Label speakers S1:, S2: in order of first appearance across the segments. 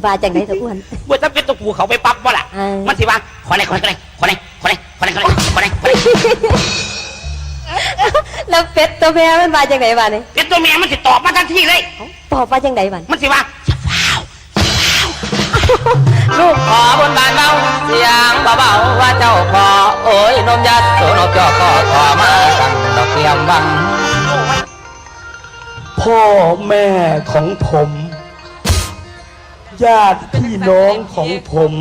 S1: คุยบาจังไดตะอ้วน
S2: บ่จำเป็นต้องกูเขาไปปั๊บบ่ล่ะ
S1: เออ
S2: มันสิว่าขอไหนขอไหนขอไหนขอไหนขอไหนขอไหนขอไหนขอไหน
S1: แล้วเป็ดตัวแม่มันบาจังไดบาเนี่ย
S2: เป็นตัวแม่มันสิตอบมาทันทีเลย
S1: ตอบว่าจังไดบัน
S2: มันสิว่าจะฟ้าว
S1: ลูก
S3: ขอบนบานเบาเสียงเบาๆว่าเจ้าขอโอ้ยนมยัดโสนกจอกอขอมาตั้งดอกเทียมบัง
S4: พ่อแม่ของผม ญาติพี่น้องของผม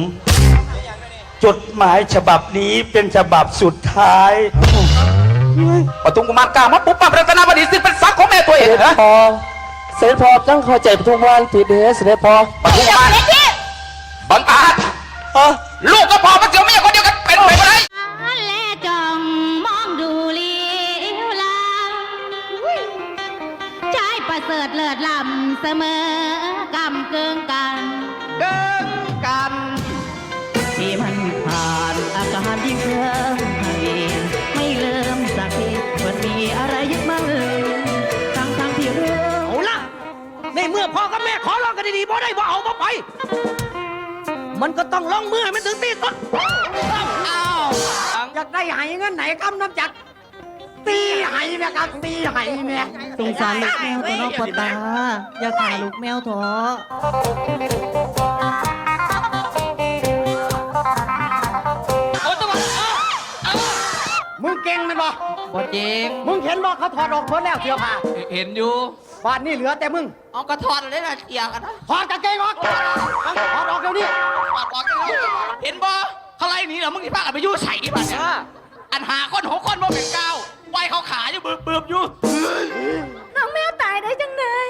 S4: จดหมายฉบับนี้เป็นฉบับสุดท้าย
S3: ปทุมกุมารกล้ามาปุ๊บปั๊บรัตนบดีซึ่งเป็นซักของแม่ตัวเอ
S4: เส
S3: ง
S4: ด็จ
S3: นะ
S4: พอเสด็จพอต้องเข้าใจปทุมวันผิดเด้อเสด็จพอ
S3: ปทุมกุมารบังอาจ
S4: เอ้อ
S3: ลูกก็พอมัน ป
S5: ระเสริฐเลิศล้ำเสมอกำเกิงกัน
S3: เดินกัน
S5: ที่มันผ่านอาการยิ่งเคลิ้มให้ไม่เริ่มสักทีมันมีอะไรยึดมั่นทั้งทั้งๆที่เรื่อง
S2: เอาล่ะในเมื่อพ่อกับแม่ขอร้องกันดีๆบ่ได้บ่เอาบ่ไป มันก็ต้องลงมือให้มันถึงที่สุดอ้าวอยากได้ไหเงินไหนคำน้ำจัด ตีไหแม่ครับตีไหแม่
S6: สงสารลูกแมวตัวน้องปอตา อย่าขาลูกแมวเถอะ
S2: มึงเก่งแมันบ่
S6: บ่จริง
S2: มึงเห็นบ่เขาถอดออกหมดแล้วเสื้อผ้า
S6: เห็นอยู่
S2: บาดนี่เหลือแต่มึง
S6: เอากระทอดเลยนะเกี่ยกันนะ
S2: ถอดกางเกงออกเอาถอดออกเดี๋ยวนี้
S6: ปากบอกกันแล้วเห็นบ่เขาไล่หนีเหรอมึงที่พากันไปยุ่ใส่บัดเนี่ยอันหาคนหกคนบ่เป็นเก้า ไว้เขาขาอยู่เบือบๆอยู่
S5: น้องแมวตายได้จังเลย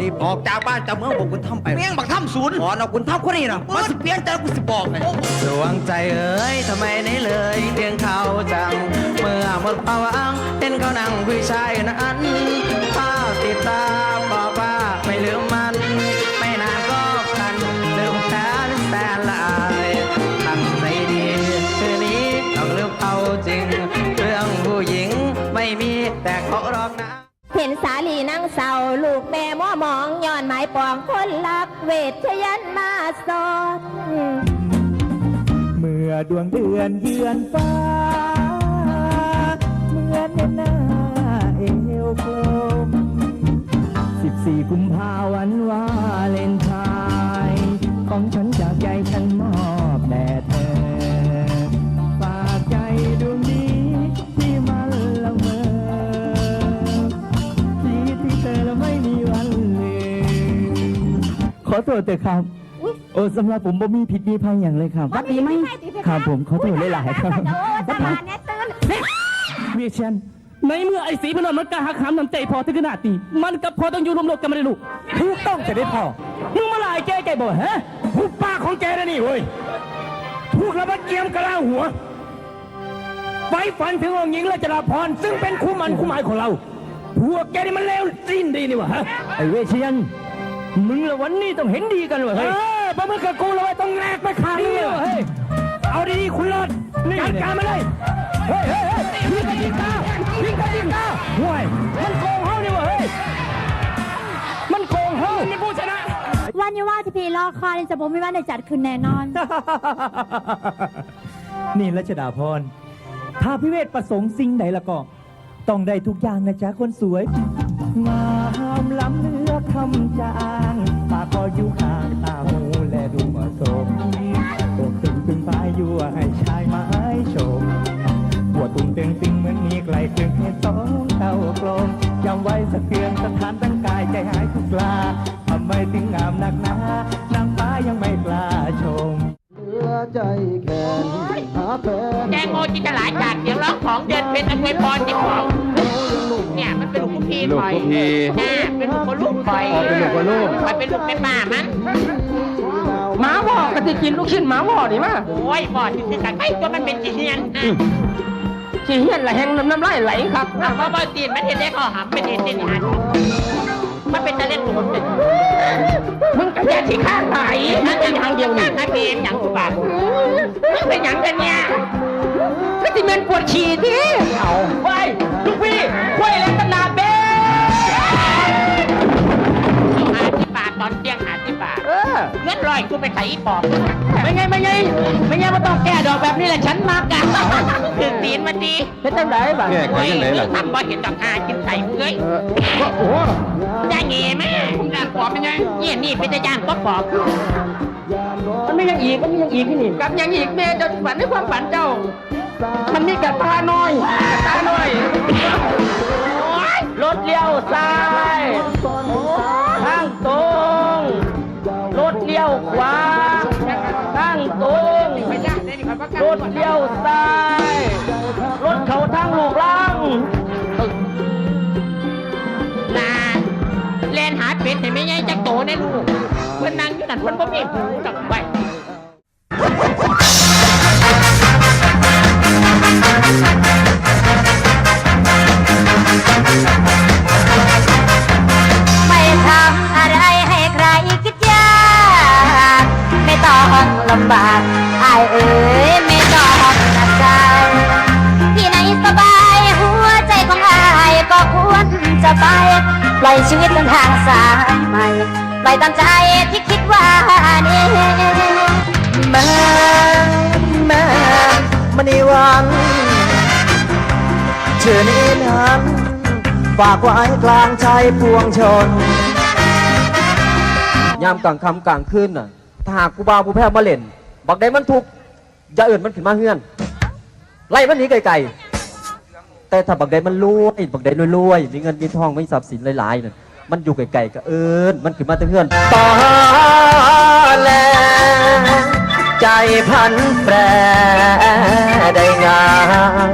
S7: รีบออกจากบ้านจากเมืองบอกคุณทำไป
S6: เมี่ยงบักถ้ำศูนย์
S7: ขอเอาคุณทำคนนี้นะมันสิเปลี่ยนใจกูสิบอกเลยดวงใจเอ้ยทำไมนี่เลยเพียงเขาจัง เมื่อหมดภาวะเห็นเขานั่งผู้ชายนั้นภาพติดตา เอาจริงเรื่องผู้หญิงไม่มีแต่เขาหรอกนะ
S5: เห็นสาลีนั่งเศร้าลูกแม่มอมองย้อนหมายปองคนรักเวทชยันมาสอน
S8: เมื่อดวงเดือนเยือนฟ้า เมื่อเนหน้า โทษเถอะครับโอ้สำหรับผมบ่มีผิดมีภัยอย่างเลยครับ
S5: วัดดีไหม
S8: ครับผมขอโทษหลายๆครับ
S5: โอ้สบายแน่ตื่น
S8: เวียเชียนในเมื่อไอ้สีพนมมันกล้าหักหามน้ำใจพอถึงขนาดนี้มันกับพอต้องอยู่รวมโลกกันไม่ได้ลูกถูกต้องจะได้พอมึงมาลายแกแกบ่ฮะหุบปากของแกนะนี่เว้ยถูกระเบิดเกียมกระลาหัวไฟฝันถึงองค์หญิงราชดาพรซึ่งเป็นคู่มันคู่หมายของเราพวกแกนี่มันเลวสิ้นดีนี่วะฮะไอ้เวเชียน มึงละวันนี้ต้องเห็นดีกันวะเฮ้ยเออประมึงกับกูละไว้ต้องแลกไปขายนี่วะเฮ้ย เอาดีๆคุณเลิศจัดการมาเลย เฮ้ยเฮ้ยเฮ้ยยิงกันยิงตายิงกันยิงตาห่วย มันโกงเฮานี่วะเฮ้ย มันโกงเฮามันผู้ชนะ
S5: วันนี้ว่าที่พี่รอคอยจะผมไม่ว่าได้จัดขึ้นแน่นอน
S8: นี่รัชดาพร ถ้าพิเวทประสงค์สิ่งใดละก็ ต้องได้ทุกอย่างนะจ๊ะคนสวย งามล้ำเนื้อคำจางปากคออยู่ข้างตาหูและดูเหมาะสมอกตึงตึงปลายยั่วให้ชายไม้ชมหัวตุ้งเต็งตึงเหมือนมีไกลเครื่องเพชรสองเต้ากลมจำไว้สะเทือนสถานตั้งกายใจหายทุกลาทำไมถึงงามนักหนานางฟ้ายังไม่กล้าชม
S2: แกงโมจินตลาจากเสียงร้องของเดินเป็นอวยพรจิตของ ลูกกุพีคอยน่าเป็นลูกคนลูกคอยเป็นลูกคนลูกคอยเป็นลูกแม่ป้ามัน
S6: หมาว่อก็จะกินลูกชิ้นหมาว่อนี่มา
S2: โอ้ยบอดที่คือกันไอ้ตัวมันเป็นจีเนียนอะ
S6: จีเฮียนละแหงน้ำน้ำลายไหลครับ
S2: อะเพราะบอตีนมันเห็นได้ข้อหามเป็นเห็นได้หันมันเป็นตะเล่นหลุมเลย
S6: มึงกระแยกที่ข้างไหน
S2: นั่นเป็นทางเดียวนี่นักเรียนอย่างสุบามึงเป็นอย่างกันเนี่ย
S6: ก็จะเป็นปวดฉี่ที่เอาไปลูกพี่ควยเล่นตน
S1: อยกูไปใส่อีปอบ
S9: ไม่ไงไม่ไงไม่ไงมันต้องแก้ดอกแบบนี้แหละฉันมากกัน
S1: ถึงตีนมันดี
S9: เฮ็ดจังไดบ้าง
S1: โอ้ยทำบ่เห็นดอกหากินไข่เอ้ย
S9: โอ้โห
S1: ย่าเงี้ยแม่ผมด่านปอบเป็นไงเงี้ยนี่เป็นตาย่านก็ปอบ
S9: มันไม่ยังอีกมันไม่ยังอีกที่นี่
S1: กับยังอีกแม่เจ้าฝันในความฝันเจ้า มันมีกับตาน้อยตาน้อย
S9: รถเลี้ยวซ้าย เป็
S1: ดเห็นไหมไงจักโตแน่ลูกเพื่อนนั่งอยู่นั่นเพื่อนบ่มีหูจัก
S5: ล่อยชีวิตเดินทางสายใหม่ปล่อยตามใจที่คิดว่านี่
S10: แม่แม่มณีวันชื่อนี้นั้นฝากไว้กลางใจปวงชน ยามกลางคำกลางคืนน่ะถ้าหากกูบาวกูแพ้มาเล่น บักได้มันทุกอย่าเอื่นมันขึ้นมาเฮือน ไล่มันหนีไกลๆ แต่ถ้าบักได้มันรวยบักได้รวยๆมีเงินมีทองมีทรัพย์สินหลายๆน่ะมันอยู่ไกลๆก็เอินมันขึ้นมาแต่เฮือนตอแลใจพันแปรได้งาม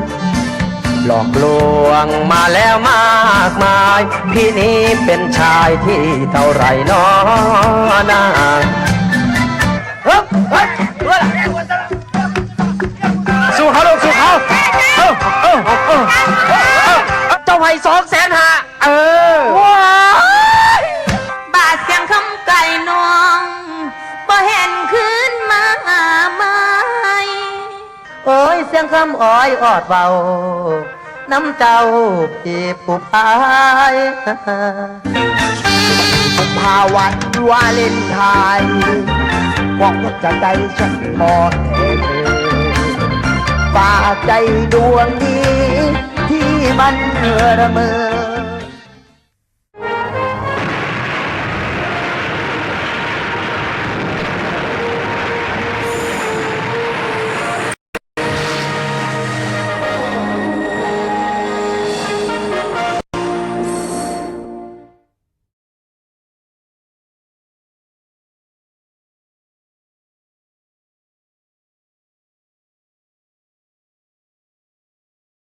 S10: หลอกลวงมาแล้วมากมาย พี่นี้เป็นชายที่เท่าไหรน้อนาเฮ้ยเฮ้ยเฮ้ยสู้เขาลูกสู้เขาเอ้าเอ้าเอ้าเอ้าเอ้าเจ้าไห้สองแสนห้าเออ
S5: บาดเสียงคำไก่นองบ่เห็นขึ้นมาไหม
S10: โอ้ยเสียงคำอ้อยออดเบา น้ำเจ้าปีปุพายภาวันวาเลนไทน์บอกว่าจะใจฉันพอเอง ฝากใจดวงนี้ ที่มันเหมื่อระเมอ